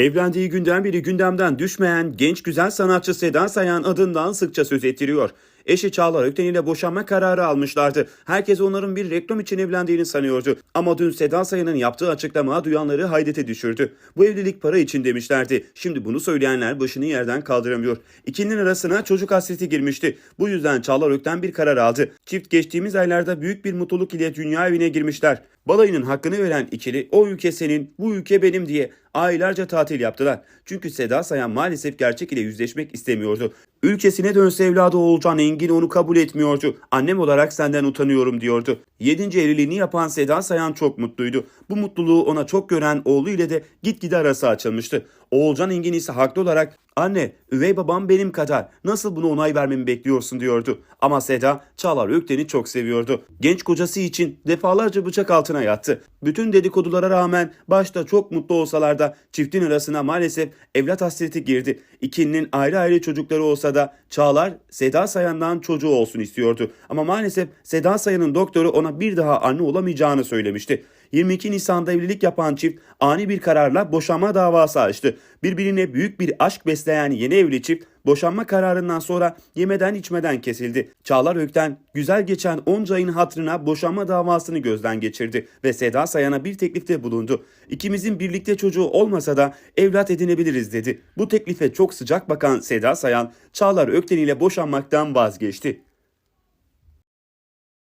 Evlendiği günden beri gündemden düşmeyen genç güzel sanatçı Seda Sayan adından sıkça söz ettiriyor. Eşi Çağlar Ökten ile boşanma kararı almışlardı. Herkes onların bir reklam için evlendiğini sanıyordu. Ama dün Seda Sayan'ın yaptığı açıklama duyanları haydete düşürdü. Bu evlilik para için demişlerdi. Şimdi bunu söyleyenler başını yerden kaldıramıyor. İkinin arasına çocuk hasreti girmişti. Bu yüzden Çağlar Ökten bir karar aldı. Çift geçtiğimiz aylarda büyük bir mutluluk ile dünya evine girmişler. Balayının hakkını veren ikili o ülke senin, bu ülke benim diye aylarca tatil yaptılar. Çünkü Seda Sayan maalesef gerçek ile yüzleşmek istemiyordu. Ülkesine dönse evladı Oğulcan Engin onu kabul etmiyordu. Annem olarak senden utanıyorum diyordu. Yedinci evliliğini yapan Seda Sayan çok mutluydu. Bu mutluluğu ona çok gören oğlu ile de gitgide arası açılmıştı. Oğulcan Engin ise haklı olarak Anne, üvey babam benim kadar. Nasıl buna onay vermemi bekliyorsun diyordu. Ama Seda, Çağlar Ökten'i çok seviyordu. Genç kocası için defalarca bıçak altına yattı. Bütün dedikodulara rağmen başta çok mutlu olsalar da çiftin arasına maalesef evlat hasreti girdi. İkinin ayrı ayrı çocukları olsa da Çağlar Seda Sayan'dan çocuğu olsun istiyordu. Ama maalesef Seda Sayan'ın doktoru ona bir daha anne olamayacağını söylemişti. 22 Nisan'da evlilik yapan çift ani bir kararla boşanma davası açtı. Birbirine büyük bir aşk besleyen yeni evli çift boşanma kararından sonra yemeden içmeden kesildi. Çağlar Ökten güzel geçen onca ayın hatırına boşanma davasını gözden geçirdi ve Seda Sayan'a bir teklifte bulundu. İkimizin birlikte çocuğu olmasa da evlat edinebiliriz dedi. Bu teklife çok sıcak bakan Seda Sayan Çağlar Ökten ile boşanmaktan vazgeçti.